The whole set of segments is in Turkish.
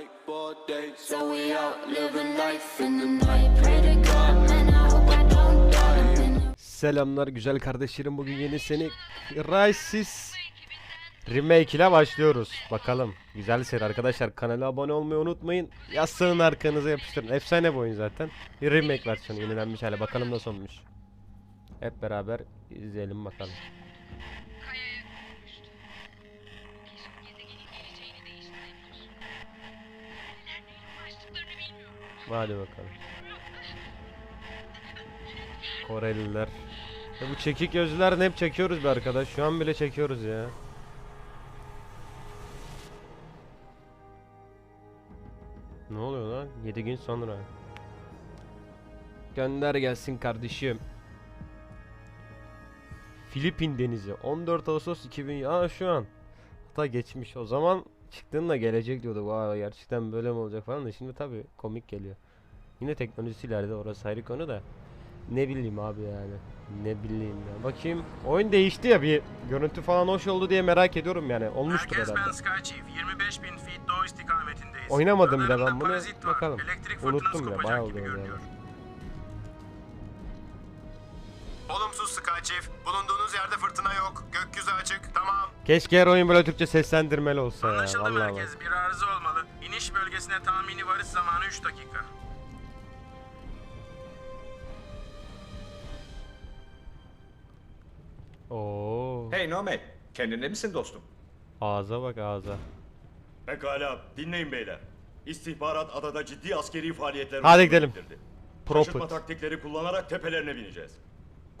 whiteboard days. So we out living life in the night. Pray to God, man, I hope I don't die. Been Selamlar güzel kardeşlerim. Bugün yeni seni Crysis Remake ile başlıyoruz. Bakalım. Güzel seri arkadaşlar. Kanala abone olmayı unutmayın. Yastığın arkanıza yapıştırın. Efsane bir oyun zaten. Bir remake versiyonu yenilenmiş hale bakalım nasıl olmuş. Hep beraber izleyelim bakalım hadi bakalım Koreliler ya bu çekik gözlüler hep çekiyoruz be arkadaş şu an bile çekiyoruz ya Ne oluyor lan? 7 gün sonra. Gönder gelsin kardeşim. Filipin denizi 14 Ağustos 2000 Aa şu an. Hatta geçmiş. O zaman çıktığında gelecek diyorduk. Vay gerçekten böyle mi olacak falan da şimdi tabi komik geliyor. Yine teknolojisi ileride orası ayrı konu da. Ne bileyim abi yani. Ne bileyim ya. Bakayım. Oyun değişti ya bir görüntü falan hoş oldu diye merak ediyorum yani. Olmuştur Herkes herhalde. ben Sky Chief. 25 bin feet doğu istikametindeyiz. Oynamadım bile ben bunu. Bakalım. Elektrik Unuttum kopacak bayağı oldu yani. Olumsuz Sky Chief. Bulunduğunuz yerde fırtına yok. Gökyüzü açık. Tamam. Keşke her oyun böyle Türkçe seslendirmeli olsa ya. Anlaşıldı Vallahi bak. merkez. Bir arıza olmalı. İniş bölgesine tahmini varış zamanı 3 dakika. Oo. Hey Nomad, kendinde misin dostum? Ağza bak ağza. Pekala, dinleyin beyler. İstihbarat adada ciddi askeri faaliyetler Hadi gidelim. bildirdi. Prophet. Şaşırtma taktikleri kullanarak tepelerine bineceğiz.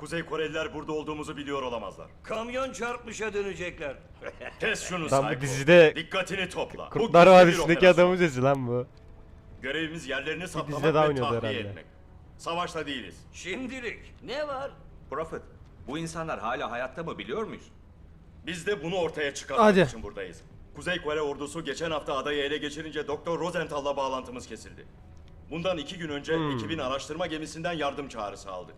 Kuzey Koreliler burada olduğumuzu biliyor olamazlar. Kamyon çarpmışa dönecekler. Kes şunu Lan bu Psycho. dizide Dikkatini topla. Bu Kurtlar gizli bir Vadisi'ndeki operasyon. adamın sesi lan bu. Görevimiz yerlerini dizide daha ve oynuyordu tahliye herhalde. etmek. Savaşta değiliz. Şimdilik. Ne var? Prophet, bu insanlar hala hayatta mı biliyor muyuz? Biz de bunu ortaya çıkarmak Hadi. için buradayız. Kuzey Kore ordusu geçen hafta adayı ele geçirince Doktor Rosenthal'la bağlantımız kesildi. Bundan iki gün önce Hmm. ekibin araştırma gemisinden yardım çağrısı aldık.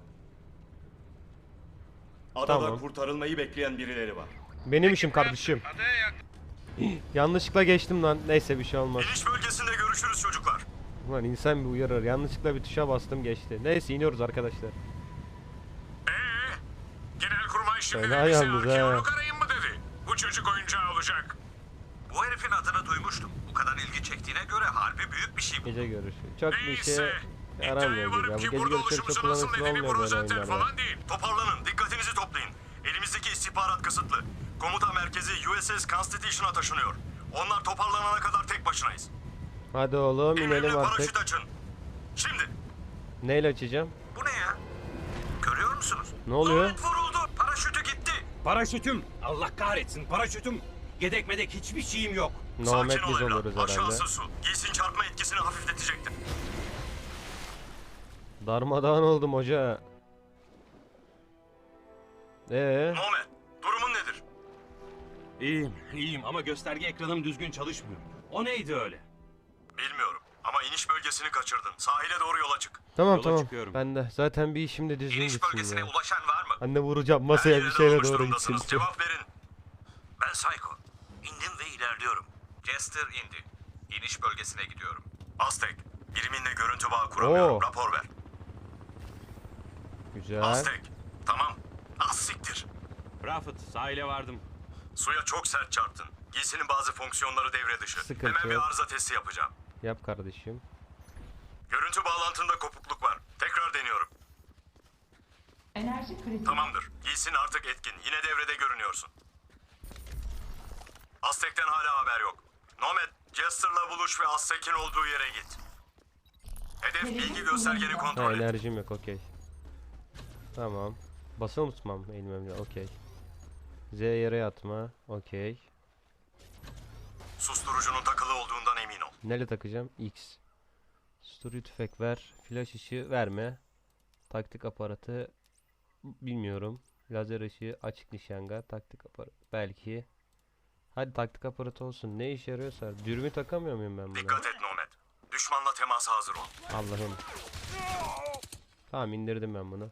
Adada Tamam. kurtarılmayı bekleyen birileri var. Benim işim kardeşim. Adaya yaklaşık. Yanlışlıkla geçtim lan. Neyse bir şey olmaz. İniş bölgesinde görüşürüz çocuklar. Ulan insan bir uyarır. Yanlışlıkla bir tuşa bastım geçti. Neyse iniyoruz arkadaşlar. Genelkurmay şimdi Fena de bize yalnız ha. arkeolog arayın mı dedi. Bu çocuk oyuncağı olacak. Bu herifin adını duymuştum. Bu kadar ilgi çektiğine göre harbi büyük bir şey bu. Gece görüşü. Çok bir şey Neyse. yaramıyor İddiaya gibi. varım Bu ki gece burada görüşleri çok oluşumuzun asıl kullanışlı nedeni olmuyor böyle oyunlarda. falan değil. Toparlanın, istihbarat kısıtlı. Komuta merkezi USS Constitution'a taşınıyor. Onlar toparlanana kadar tek başınayız. Hadi oğlum inelim paraşüt artık. açın. Şimdi, Neyle açacağım? bu ne ya? Görüyor musunuz? Ne oluyor? Lanet vuruldu. Paraşütü gitti. Paraşütüm. Allah kahretsin paraşütüm. Yedek medek hiçbir şeyim yok. Nomad Sakin ol biz evlat. oluruz herhalde. Aşağısı su. Giysin çarpma etkisini hafifletecektir. Darmadağın oldum hoca. Ee, nedir? İyiyim, iyiyim ama gösterge ekranım düzgün çalışmıyor. O neydi öyle? Bilmiyorum. Ama iniş bölgesini kaçırdın. Sahile doğru yola çık. tamam Yola tamam. çıkıyorum. Ben de zaten bir işim de düzgün İniş gitsin bölgesine ya. ulaşan var mı? Anne vuracağım masaya bir yerde şeyle doğru gitsin. durumdasınız. Cevap verin. Ben Psycho. İndim ve ilerliyorum. Jester indi. İniş bölgesine gidiyorum. Aztek, biriminle görüntü bağı kuramıyorum. Oo. Rapor ver. Güzel. Aztek, tamam. Az siktir. Rafet, sahile vardım. Suya çok sert çarptın. Giysinin bazı fonksiyonları devre dışı. Sıkıntı Hemen bir arıza testi yapacağım. Yap kardeşim. Görüntü bağlantında kopukluk var. Tekrar deniyorum. Enerji kritik. Tamamdır. Giysin artık etkin. Yine devrede görünüyorsun. Aztek'ten hala haber yok. Nomad, Jester'la buluş ve Aztek'in olduğu yere git. Hedef bilgi göstergeni Ha kontrol et. enerjim yok okey. Tamam. Basılı mı tutmam eğilmemle okey. Z yere atma okey. Susturucunun takılı olduğundan emin ol. Neyle takacağım? X. Story tüfek ver. Flash ışığı verme. Taktik aparatı bilmiyorum. Lazer ışığı açık nişanga. Taktik aparatı belki. Hadi taktik aparatı olsun. Ne işe yarıyorsa. Dürbün takamıyor muyum ben buna? Dikkat et Nomad. Düşmanla temasa hazır ol. Allah'ım. Tamam indirdim ben bunu.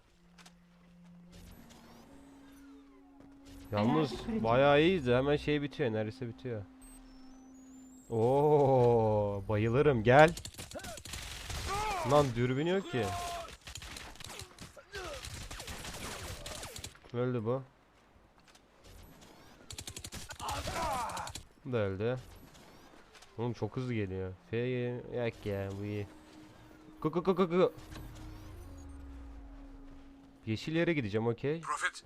Yalnız Enerji kritik. bayağı iyiyiz. Hemen şey bitiyor. Enerjisi bitiyor. Oo, Bayılırım gel. Lan dürbün yok ki. Öldü bu. Bu da öldü. Oğlum çok hızlı geliyor. F'ye yak ya bu iyi. Ku ku ku ku ku. Yeşil yere gideceğim okey. Profit,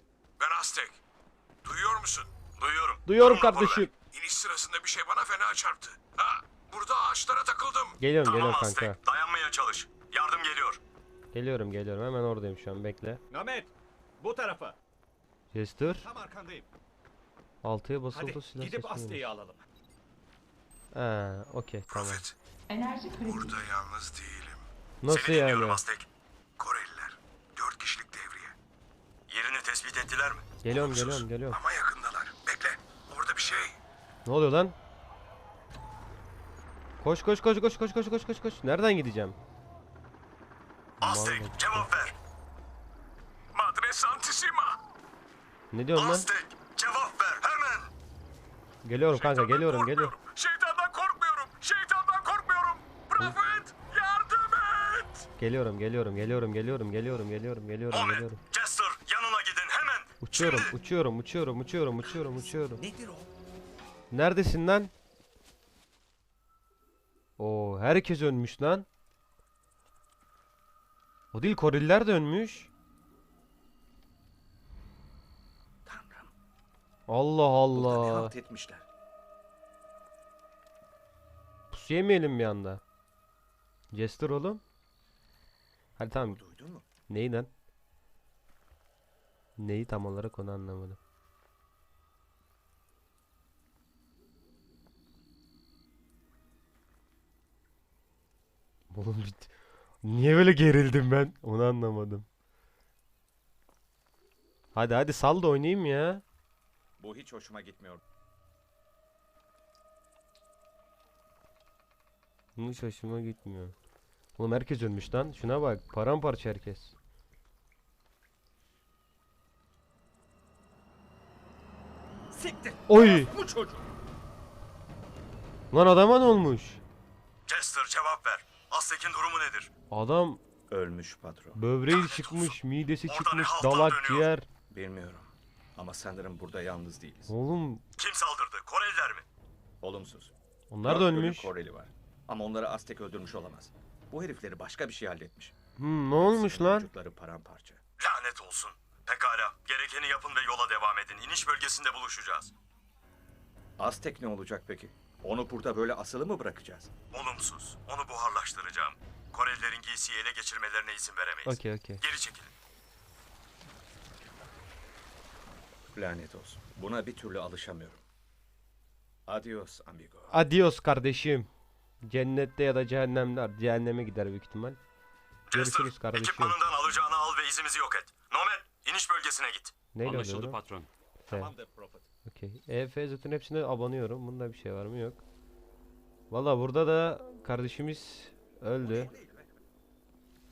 musun? Duyuyorum. Duyuyorum raporu kardeşim. ver. İniş sırasında bir şey bana fena çarptı. Ha, burada ağaçlara takıldım. Geliyorum, tamam, geliyorum Aztek, kanka. Dayanmaya çalış. Yardım geliyor. Geliyorum geliyorum hemen oradayım şu an bekle. Nomet, bu tarafa. Jester. Tam arkandayım. Altıya basıldı Hadi silah gidip miymiş? alalım. Ha, okey tamam. Profit, Enerji kritik. burada yalnız değilim. Nasıl Seni dinliyorum yani? Aztek. Koreliler. Tespit ettiler mi? Geliyorum, Olumsuz. geliyorum, geliyorum. Ama yakındalar. Bekle. Orada bir şey. Ne oluyor lan? Koş koş koş koş koş koş koş koş koş. Nereden gideceğim? Aztek Vallahi. cevap ver. Madre Santissima. Ne diyorsun lan? Aztek cevap ver hemen. Geliyorum kanka Şeytandan geliyorum korkmuyorum. geliyorum. Şeytandan korkmuyorum. Şeytandan korkmuyorum. Prophet yardım et. Geliyorum geliyorum geliyorum geliyorum geliyorum geliyorum geliyorum Ahmet, geliyorum. Jester yanına gidin hemen. Uçuyorum uçuyorum uçuyorum uçuyorum uçuyorum uçuyorum. Nedir o? Neredesin lan? Oo herkes ölmüş lan. O değil Koreliler de ölmüş. Tanrım. Allah Burada ne Allah. halt etmişler? Pusu yemeyelim bir anda. Jester oğlum. Hadi tamam. Duydun mu? Neyi lan? Neyi tam olarak onu anlamadım. Oğlum Niye böyle gerildim ben? Onu anlamadım. Hadi hadi sal da oynayayım ya. Bu hiç hoşuma gitmiyor. Hiç hoşuma gitmiyor. Oğlum herkes ölmüş lan. Şuna bak. Paramparça herkes. Siktir. Oy! Bu çocuk. Lan adama ne olmuş? Jester cevap ver. Aztek'in durumu nedir? Adam Ölmüş patron. böbreği çıkmış, midesi Orada çıkmış, dalak dönüyor? ciğer. Bilmiyorum. Ama sanırım burada yalnız değiliz. Oğlum Kim saldırdı? Koreliler mi? Olumsuz. onlar da Dört ölü ölmüş. Koreli var. Ama onları Aztek öldürmüş olamaz. Bu herifleri başka bir şey halletmiş. Hmm, ne olmuş Hepsinin lan? Vücutları paramparça. Lanet olsun. Pekala. Gerekeni yapın ve yola devam edin. İniş bölgesinde buluşacağız. Aztek ne olacak peki? Onu burada böyle asılı mı bırakacağız? Olumsuz. Onu buharlaştıracağım. Korelilerin giysiyi ele geçirmelerine izin veremeyiz. Okey okey. Geri çekilin. Lanet olsun. Buna bir türlü alışamıyorum. Adios amigo. Adios kardeşim. Cennette ya da cehennemde. Cehenneme gider büyük ihtimal. Jester, Görüşürüz kardeşim. ekipmanından alacağını al ve izimizi yok et. İniş bölgesine git. Neyle Anlaşıldı alıyorum? patron. Tamamdır Prophet. Okey. EF zaten hepsine abanıyorum. Bunda bir şey var mı? Yok. Valla burada da kardeşimiz öldü.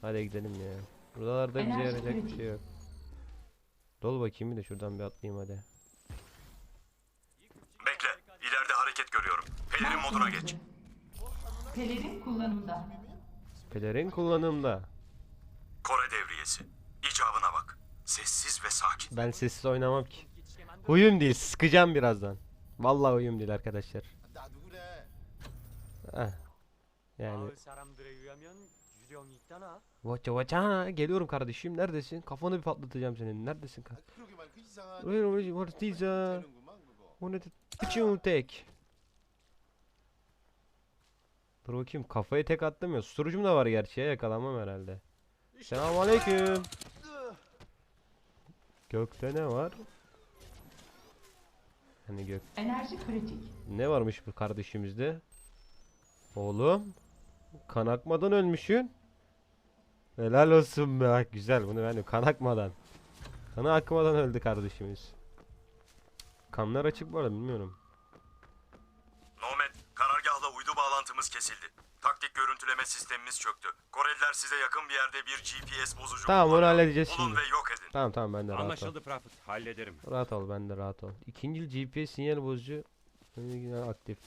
Hadi gidelim ya. Buralarda bize yarayacak bir şey yok. Dol bakayım bir de şuradan bir atlayayım hadi. Bekle. İleride hareket görüyorum. Pelerin moduna geç. Pelerin kullanımda. Pelerin kullanımda. Kore devriyesi ve sakin. Ben sessiz oynamam ki. Huyum değil sıkacağım birazdan. Vallahi huyum değil arkadaşlar. Heh. Yani. Vaça vaça geliyorum kardeşim neredesin? Kafanı bir patlatacağım senin. Neredesin kanka? Where what is a Onu piçin tek. Dur bakayım kafayı tek attım ya. Susturucum da var gerçi yakalamam herhalde. Selamünaleyküm. Gökte ne var? Hani gök Enerji kritik. ne varmış bu kardeşimizde? Oğlum kan akmadan ölmüşsün. Helal olsun be. Güzel bunu ben de kan akmadan. Kanı akmadan öldü kardeşimiz. Kanlar açık bu arada bilmiyorum. Nomad, karargahla uydu bağlantımız kesildi. Görüntüleme sistemimiz çöktü. Koreliler size yakın bir yerde bir GPS bozucu Tamam, onu kullanıyor. halledeceğiz Bulun şimdi. ve yok edin. Tamam tamam ben de rahat ol. Anlaşıldı Prophet. Hallederim. Rahat ol ben de rahat ol. İkincil GPS sinyal bozucu aktif.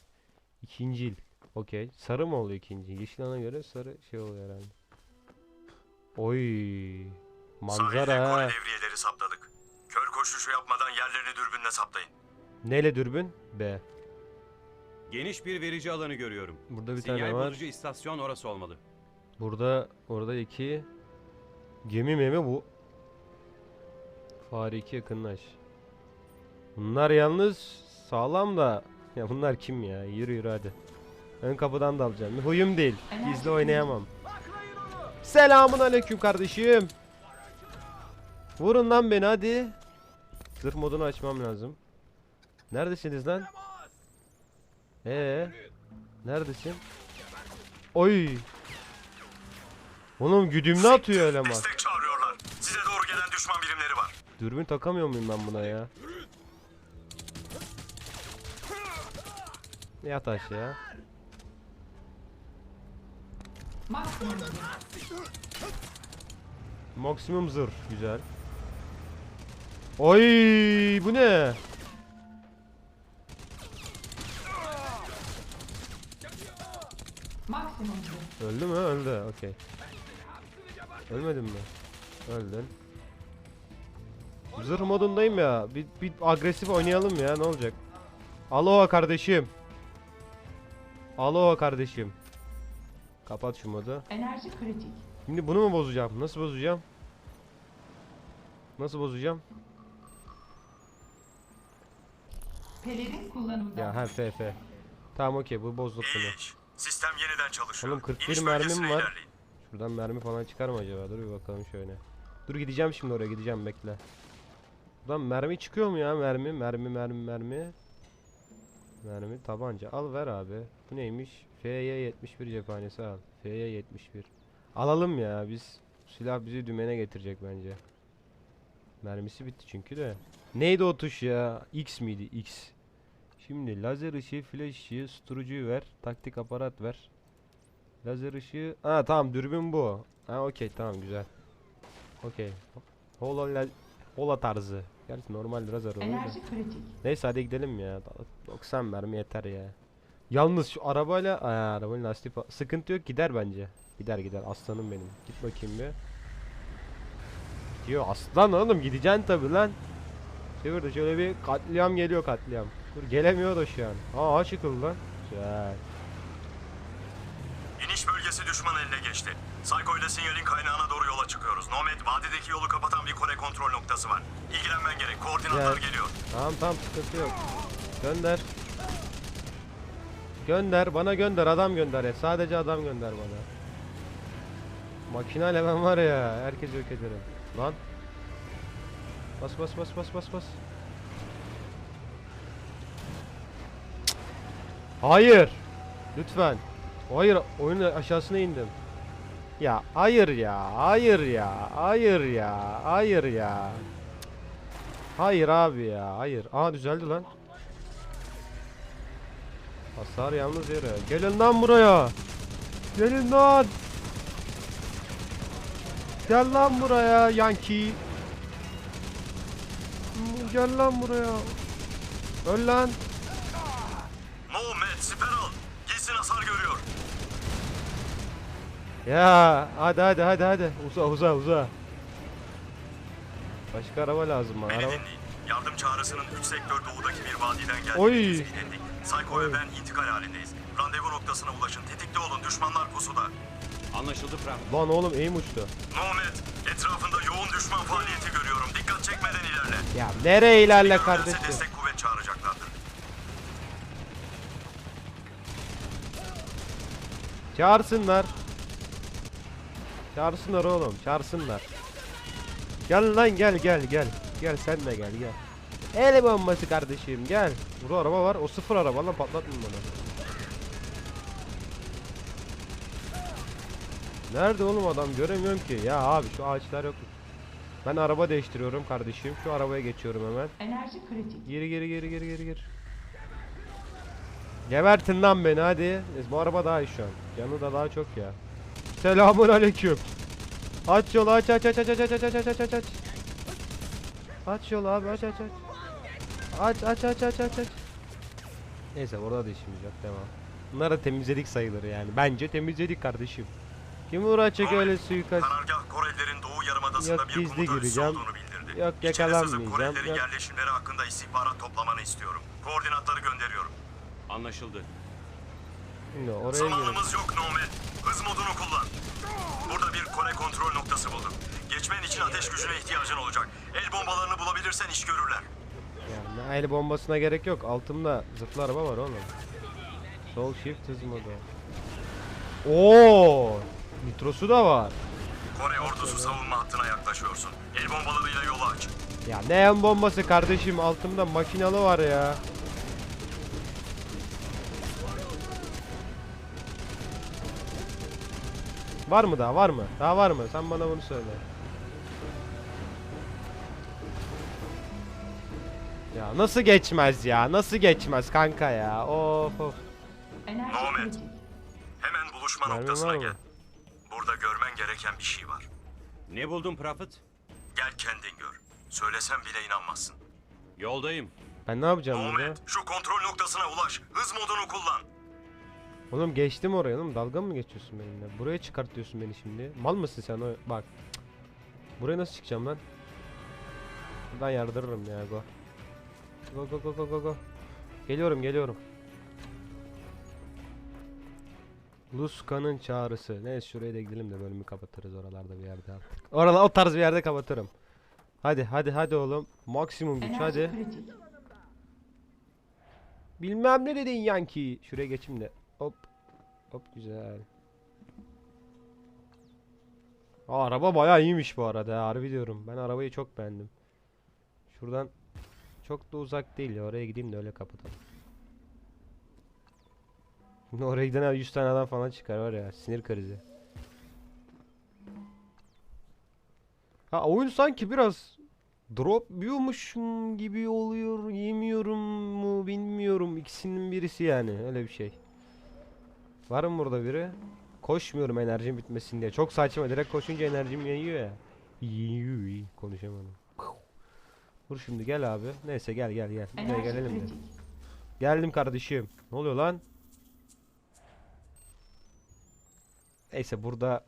İkincil. Okey. Sarı mı oluyor ikinci? Yeşil ana göre sarı şey oluyor herhalde. Oy. Sahilde Manzara. Kore ha. devriyeleri saptadık. Kör koşuşu yapmadan yerlerini dürbünle saptayın. Neyle dürbün? B. Geniş bir verici alanı görüyorum. Burada bir Sinyal tane var. bozucu istasyon orası olmalı. Burada orada iki gemi memi bu. Fare 2 yakınlaş. Bunlar yalnız sağlam da ya bunlar kim ya? Yürü yürü hadi. Ön kapıdan da alacağım. Huyum değil. Gizli oynayamam. Selamun aleyküm kardeşim. Vurun lan beni hadi. Zırh modunu açmam lazım. Neredesiniz lan? Ee, neredesin? Oy. Oğlum güdümlü atıyor eleman. Destek çağırıyorlar. Size doğru gelen düşman birimleri var. Dürbün takamıyor muyum ben buna ya? Yat aşağı. Maksimum zırh. Güzel. Oy bu ne? Maksimum hız. Öldü mü? Öldü. Okey. Ölmedin mi? Öldün. Zırh modundayım ya. Bir, bir agresif oynayalım ya. Ne olacak? Aloha kardeşim. Aloha kardeşim. Kapat şu modu. Enerji kritik. Şimdi bunu mu bozacağım? Nasıl bozacağım? Nasıl bozacağım? Pelerin kullanımda. Ya ha F F. Tamam okey bu bozduk bunu. Sistem yeniden çalışıyor. Oğlum 41 İniş mermim var. ilerleyin. Şuradan mermi falan çıkar mı acaba? Dur bir bakalım şöyle. Dur gideceğim şimdi oraya gideceğim bekle. Buradan mermi çıkıyor mu ya mermi? Mermi mermi mermi. Mermi tabanca al ver abi. Bu neymiş? FY 71 cephanesi al. FY 71. Alalım ya biz. Silah bizi dümene getirecek bence. Mermisi bitti çünkü de. Neydi o tuş ya? X miydi? X. Şimdi lazer ışığı, flash ışığı, susturucuyu ver. Taktik aparat ver. Lazer ışığı. Ha tamam dürbün bu. Ha okey tamam güzel. Okey. Hola la- Hola tarzı. Gerçi normal lazer oluyor da. Enerji kritik. Neyse hadi gidelim ya. 90 mermi yeter ya. Yalnız şu arabayla Aa, arabanın lastiği sıkıntı yok gider bence. Gider gider aslanım benim. Git bakayım bir. Diyor aslan oğlum gideceksin tabi lan. Çevirdi şöyle bir katliam geliyor katliam. Dur gelemiyor da şu an. Aa çıkıldı lan. Güzel. İniş bölgesi düşman eline geçti. Psycho ile sinyalin kaynağına doğru yola çıkıyoruz. Nomad vadideki yolu kapatan bir Kore kontrol noktası var. İlgilenmen gerek. Koordinatlar Gel. geliyor. Tamam tamam sıkıntı yok. Gönder. Gönder bana gönder adam gönder ya. Sadece adam gönder bana. Makinayla ben var ya herkes yok ederim. Lan. Bas bas bas bas bas bas. Hayır. Lütfen. Hayır oyunun aşağısına indim. Ya hayır ya hayır ya hayır ya hayır ya. Hayır abi ya hayır. Aa düzeldi lan. Hasar yalnız yere. Gelin lan buraya. Gelin lan. Gel lan buraya Yankee. Gel lan buraya. Öl lan. Ya hadi hadi hadi hadi. Uza uza uza. Başka araba lazım bana. Beni Araba. dinleyin. Yardım çağrısının 3 sektör doğudaki bir vadiden geldiğini ettik. Psycho ve ben intikal halindeyiz. Randevu noktasına ulaşın. Tetikte olun. Düşmanlar pusuda. Anlaşıldı Frank. Lan oğlum eğim uçtu. Nomad, etrafında yoğun düşman faaliyeti görüyorum. Dikkat çekmeden ilerle. Ya nereye ilerle kardeşim? destek kuvvet çağıracaklardır. Çağırsınlar. Çağırsınlar oğlum, çağırsınlar. Gel lan gel gel gel. Gel sen de gel gel. El bombası kardeşim gel. Burada araba var. O sıfır araba lan patlatmayın bana. Nerede oğlum adam göremiyorum ki. Ya abi şu ağaçlar yok. Ben araba değiştiriyorum kardeşim. Şu arabaya geçiyorum hemen. Enerji kritik. Geri geri geri geri geri geri. Gebertin lan beni hadi. E, Bu araba daha iyi şu an. Canı da daha çok ya. Selamun aleyküm. Aç yolu aç aç aç aç aç aç aç aç aç aç aç. Aç yolu abi aç aç aç. Aç aç aç aç aç aç. Neyse orada da işimiz yok devam. Bunları temizledik sayılır yani. Bence temizledik kardeşim. Kim uğraşacak öyle suikast? Karargah Korelilerin Doğu Yarımadası'nda Yok, bir gizli komuta üssü gireceğim. olduğunu bildirdi. Yok, İçeri sızıp yakalanmayacağım. Korelilerin Yok. yerleşimleri hakkında istihbarat toplamanı istiyorum. Koordinatları gönderiyorum. Anlaşıldı. Şimdi oraya. Zamanımız yok Nomad. Hız modunu kullan. Burada bir Kore kontrol noktası buldum. Geçmen için ateş gücüne ihtiyacın olacak. El bombalarını bulabilirsen iş görürler. Yani el bombasına gerek yok. Altımda zıplı araba var oğlum. Sol shift hız modu. Oo! Nitrosu da var. Kore ordusu savunma hattına yaklaşıyorsun. El bombalarıyla yolu aç. Ya ne en bombası kardeşim altımda makinalı var ya. Var mı daha var mı? Daha var mı? Sen bana bunu söyle. Ya nasıl geçmez ya? Nasıl geçmez kanka ya? Of of. Kritik. Hemen buluşma Mermi noktasına var mı? gel. Burada görmen gereken bir şey var. Ne buldun Prophet? Gel kendin gör. Söylesem bile inanmazsın. Yoldayım. Ben ne yapacağım burada? Nomad, şu kontrol noktasına ulaş. Hız modunu kullan. Oğlum geçtim oraya oğlum. Dalga mı geçiyorsun benimle? Buraya çıkartıyorsun beni şimdi. Mal mısın sen? O bak. Cık. Buraya nasıl çıkacağım lan? Buradan yardırırım ya go. Go go go go go go. Geliyorum geliyorum. Luska'nın çağrısı. Neyse şuraya da gidelim de bölümü kapatırız oralarda bir yerde artık. Oralar o tarz bir yerde kapatırım. Hadi hadi hadi oğlum. Maksimum güç hadi. Bilmem ne dedin Yankee. Şuraya geçeyim de. Hop. Hop güzel. Aa, araba bayağı iyiymiş bu arada. ha, Harbi diyorum. Ben arabayı çok beğendim. Şuradan çok da uzak değil ya. Oraya gideyim de öyle kapatalım. Şimdi oraya giden 100 tane adam falan çıkar var ya. Sinir krizi. Ha oyun sanki biraz drop yiyormuşum gibi oluyor. Yemiyorum mu bilmiyorum. İkisinin birisi yani. Öyle bir şey. Var mı burada biri? Koşmuyorum enerjim bitmesin diye. Çok saçma. Direkt koşunca enerjim yanıyor ya. Yiyor. Konuşamadım. Dur şimdi gel abi. Neyse gel gel gel. Gelelim de. Geldim kardeşim. Ne oluyor lan? Neyse burada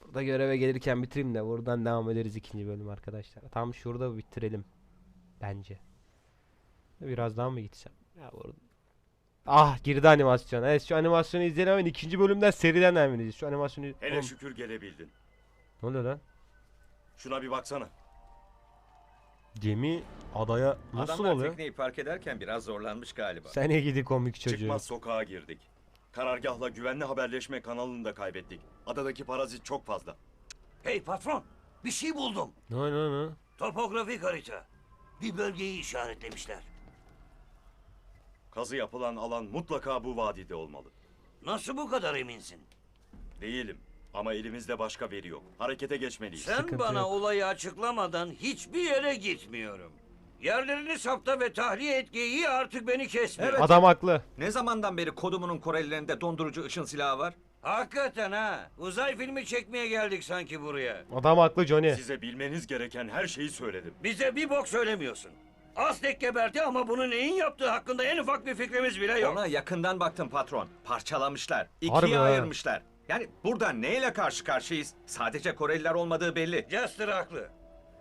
burada göreve gelirken bitireyim de buradan devam ederiz ikinci bölüm arkadaşlar. Tam şurada bitirelim. Bence. Biraz daha mı gitsem? Ya burada. Ah girdi animasyon. Evet şu animasyonu izleyelim hemen ikinci bölümden seriden devam edeceğiz. Şu animasyonu... Hele Oğlum, şükür gelebildin. ne oluyor lan? Şuna bir baksana. Gemi adaya nasıl Adamlar oluyor? tekneyi park ederken biraz zorlanmış galiba. Sen iyi gidi komik çocuğu. Çıkmaz sokağa girdik. Karargahla güvenli haberleşme kanalını da kaybettik. Adadaki parazit çok fazla. Hey patron, bir şey buldum. Ne ne ne? Topografik harita. Bir bölgeyi işaretlemişler. Kazı yapılan alan mutlaka bu vadide olmalı. Nasıl bu kadar eminsin? Değilim. Ama elimizde başka veri yok. Harekete geçmeliyiz. Sen Sıkıntı bana yok. olayı açıklamadan hiçbir yere gitmiyorum. Yerlerini sapta ve tahliye et geyiği artık beni kesmiyor. Evet. Adam haklı. Ne zamandan beri kodumunun Korelilerinde dondurucu ışın silahı var? Hakikaten ha. Uzay filmi çekmeye geldik sanki buraya. Adam haklı Johnny. Size bilmeniz gereken her şeyi söyledim. Bize bir bok söylemiyorsun. Aztek geberdi ama bunu neyin yaptığı hakkında en ufak bir fikrimiz bile yok. Ona yakından baktım patron. Parçalamışlar. Harbi ikiye ha. ayırmışlar. Yani burada neyle karşı karşıyayız? Sadece Koreliler olmadığı belli. Jester haklı.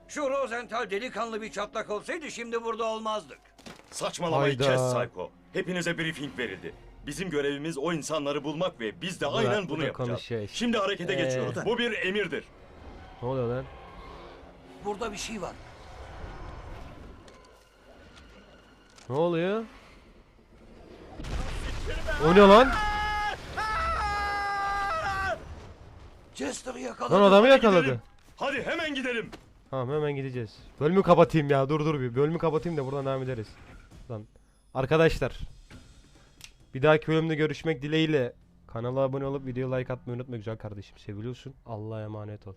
Şu Rosenthal delikanlı bir çatlak olsaydı şimdi burada olmazdık. Saçmalamayı Hayda. kes Psycho. Hepinize briefing verildi. Bizim görevimiz o insanları bulmak ve biz de da- aynen bu bunu da yapacağız. konuşuyor işte. Şimdi harekete Ee. geçiyoruz. Bu bir emirdir. Ne oluyor lan? Burada bir şey var. Ne oluyor? O ne lan? Jester'ı yakaladı. Lan adamı yakaladı. Hadi hemen gidelim. Tamam hemen gideceğiz. Bölümü kapatayım ya. Dur dur bir. Bölümü kapatayım da buradan devam ederiz. Lan arkadaşlar. Bir dahaki bölümde görüşmek dileğiyle. Kanala abone olup video like atmayı unutma güzel kardeşim. Seviliyorsun. Allah'a emanet ol.